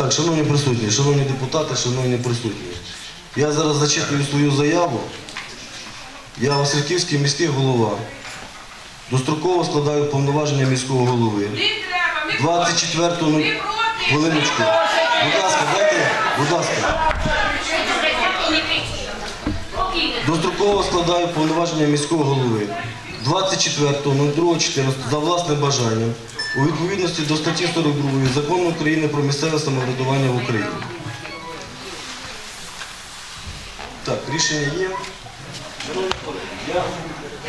Так, шановні присутні, шановні депутати, шановні присутні. Я зараз зачитую свою заяву. Я Васильківський міський голова. Достроково складаю повноваження міського голови. Не треба, ми 24 проти. ну, Ми проти. хвилиночку. Будь ласка, дайте, будь ласка. Достроково складаю повноваження міського голови 24.02.14 за власним бажанням у відповідності до статті 42 Закону України про місцеве самоврядування в Україні. Так, рішення є. Я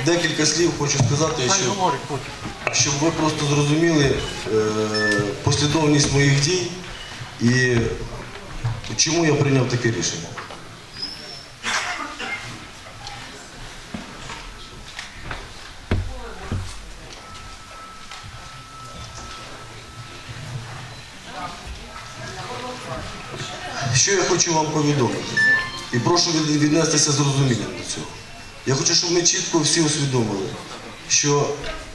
декілька слів хочу сказати, щоб, щоб ви просто зрозуміли е, послідовність моїх дій і чому я прийняв таке рішення. Що я хочу вам повідомити? І прошу віднестися з розумінням до цього. Я хочу, щоб ми чітко всі усвідомили, що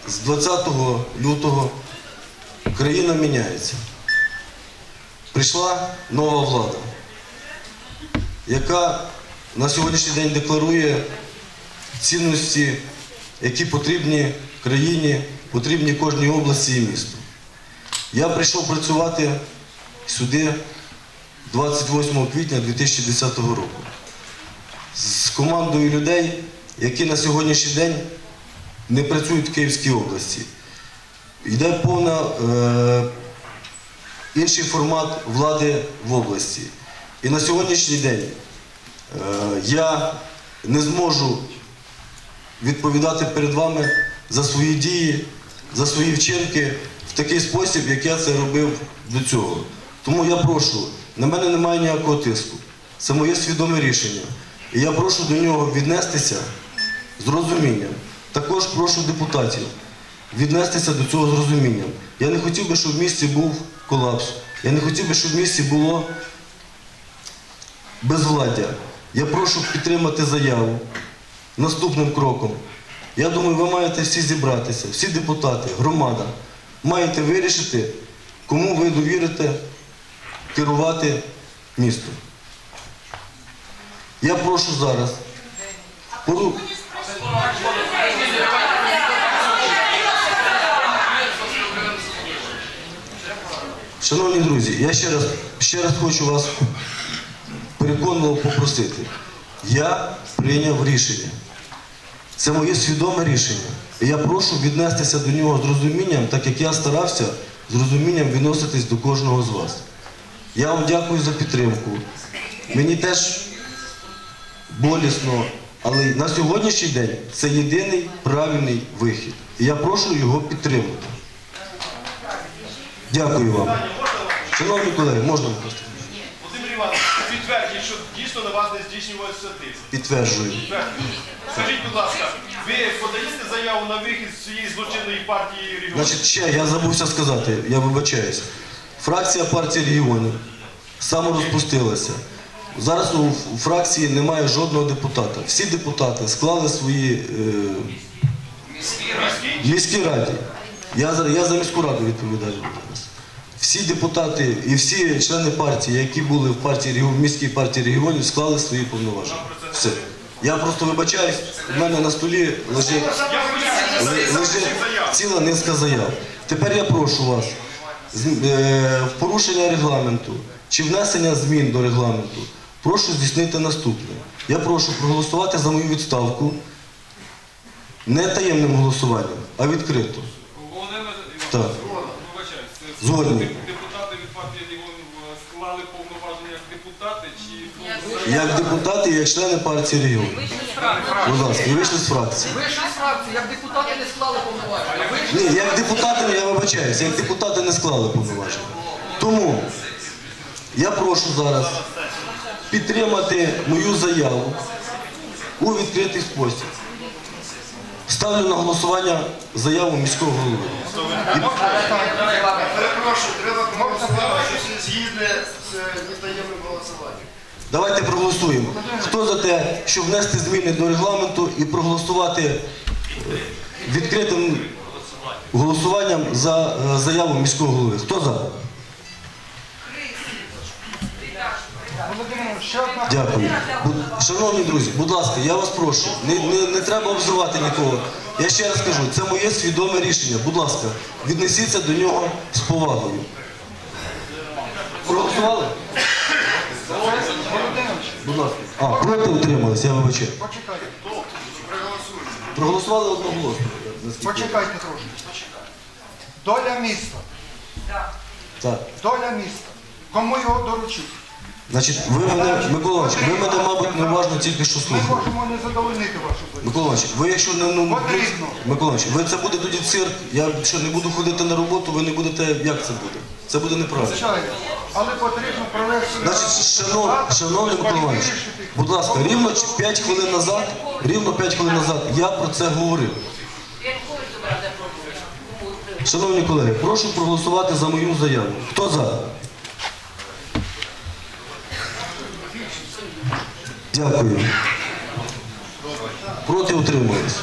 з 20 лютого країна міняється. Прийшла нова влада, яка на сьогоднішній день декларує цінності, які потрібні країні, потрібні кожній області і місту. Я прийшов працювати сюди 28 квітня 2010 року з командою людей, які на сьогоднішній день не працюють в Київській області. Йде повна е, інший формат влади в області. І на сьогоднішній день е, я не зможу відповідати перед вами за свої дії, за свої вчинки в такий спосіб, як я це робив до цього. Тому я прошу, на мене немає ніякого тиску. Це моє свідоме рішення. І я прошу до нього віднестися з розумінням. Також прошу депутатів віднестися до цього з розумінням. Я не хотів би, щоб в місті був колапс. Я не хотів би, щоб в місті було безвладдя. Я прошу підтримати заяву наступним кроком. Я думаю, ви маєте всі зібратися, всі депутати, громада, маєте вирішити, кому ви довірите керувати містом. Я прошу зараз. пору- Шановні друзі, я ще раз, ще раз хочу вас переконливо попросити. Я прийняв рішення. Це моє свідоме рішення. І я прошу віднестися до нього з розумінням, так як я старався з розумінням відноситись до кожного з вас. Я вам дякую за підтримку. Мені теж болісно, але на сьогоднішній день це єдиний правильний вихід. І я прошу його підтримати. Дякую вам. Шановні колеги, можна просто Володимир Іванович, підтвердіть, що дійсно на вас не здійснювалися тиск. підтверджую. Скажіть, будь ласка, ви подаєте заяву на вихід з цієї злочинної партії регіону? Значить, ще я забувся сказати, я вибачаюсь. Фракція партії регіонів саморозпустилася. Зараз у у фракції немає жодного депутата. Всі депутати склали свої е, в раді. Я за, я за міську раду відповідаю зараз. Всі депутати і всі члени партії, які були в партії в міській партії регіонів, склали свої повноваження. Все. Я просто вибачаюсь, в мене на столі лежить ціла низка заяв. Тепер я прошу вас в порушення регламенту чи внесення змін до регламенту. Прошу здійснити наступне. Я прошу проголосувати за мою відставку не таємним голосуванням, а відкрито. Так. Згодні. депутати від партії регіонів е, склали повноваження як депутати чи Як депутати як члени партії регіонів. Будь ласка, і вийшли з фракції. Вийшли з фракції, як депутати не склали повноваження. Ні, як депутати, я вибачаюся, як депутати не склали повноваження. Тому я прошу зараз підтримати мою заяву у відкритий спосіб. Ставлю на голосування заяву міського голови. Перепрошую, треба проголосувати, що всі з нетаємним голосуванням. Давайте проголосуємо. Хто за те, щоб внести зміни до регламенту і проголосувати е, відкритим голосуванням за е, заяву міського голови? Хто за? Дякую. Шановні друзі, будь ласка, я вас прошу, не, не, не треба обзивати нікого. Я ще раз кажу, це моє свідоме рішення. Будь ласка, віднесіться до нього з повагою. Проголосували? Будь ласка. А, проти утримались, я вибачаю. почекайте. Проголосуйте. Проголосували одноголосно. Почекайте трошки. Доля міста. Так. Доля міста. Кому його доручити? Значить, ви мене, Микола Іванович, ви мене, мабуть, неуважно тільки що Ми слухали. можемо не задовольнити вашу долю. Микола Іванович, ви якщо не ну, Потрібно. Микола Іванович, ви це буде тоді цирк. Я що не буду ходити на роботу, ви не будете. Як це буде? Це буде неправильно. Звичайно. Але потрібно провести... Значить, шанов, шановний Микола будь ласка, рівно 5 хвилин назад, рівно 5 хвилин назад я про це говорив. Шановні колеги, прошу проголосувати за мою заяву. Хто за? Дякую. Проти утримались.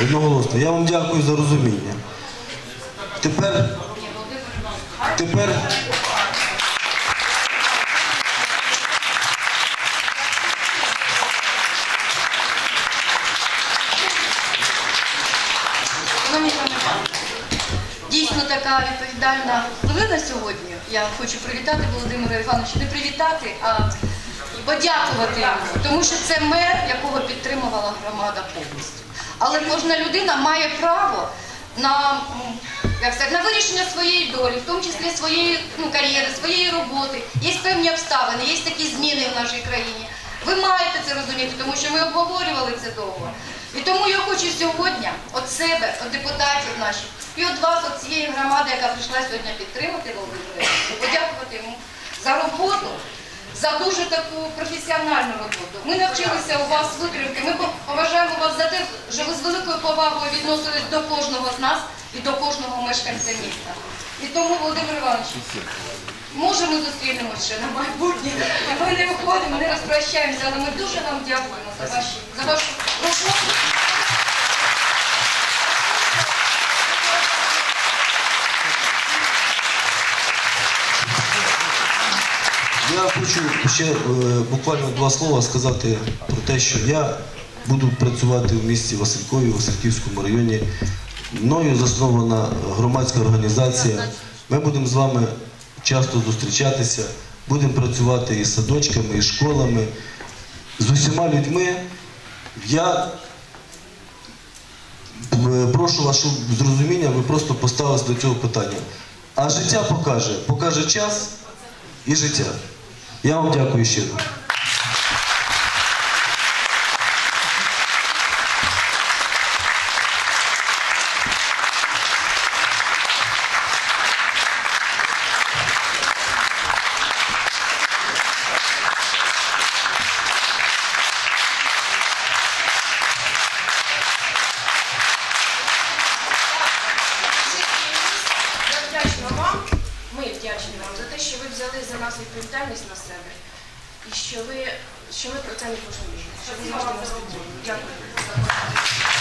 Одноголосно. Я вам дякую за розуміння. Тепер. Тепер. Дійсно така відповідальна хвилина сьогодні. Я хочу привітати Володимира Івановича, не привітати, а подякувати йому, тому що це мер, якого підтримувала громада повністю. Але кожна людина має право на, як сказати, на вирішення своєї долі, в тому числі своєї ну, кар'єри, своєї роботи. Є певні обставини, є такі зміни в нашій країні. Ви маєте це розуміти, тому що ми обговорювали це довго. І тому я хочу сьогодні від себе, від депутатів наших, і від вас, від цієї громади, яка прийшла сьогодні підтримати Володимира, подякувати йому за роботу, за дуже таку професіональну роботу. Ми навчилися у вас викривки. Ми поважаємо вас за те, що ви з великою повагою відносились до кожного з нас і до кожного мешканця міста. І тому, Володимир Іванович, Може, ми зустрінемося ще на майбутнє. Ми не виходимо, не розпрощаємося, але ми дуже вам дякуємо за ваші за вашу роботу. Я хочу ще е, буквально два слова сказати про те, що я буду працювати в місті Василькові, в Васильківському районі. Мною заснована громадська організація. Ми будемо з вами часто зустрічатися, будемо працювати і з садочками, і з школами, з усіма людьми. Я прошу вас, щоб з розумінням ви просто поставились до цього питання. А життя покаже, покаже час і життя. Я вам дякую щиро. що ви, що ви про це не розумієте, що ви можете нас Дякую.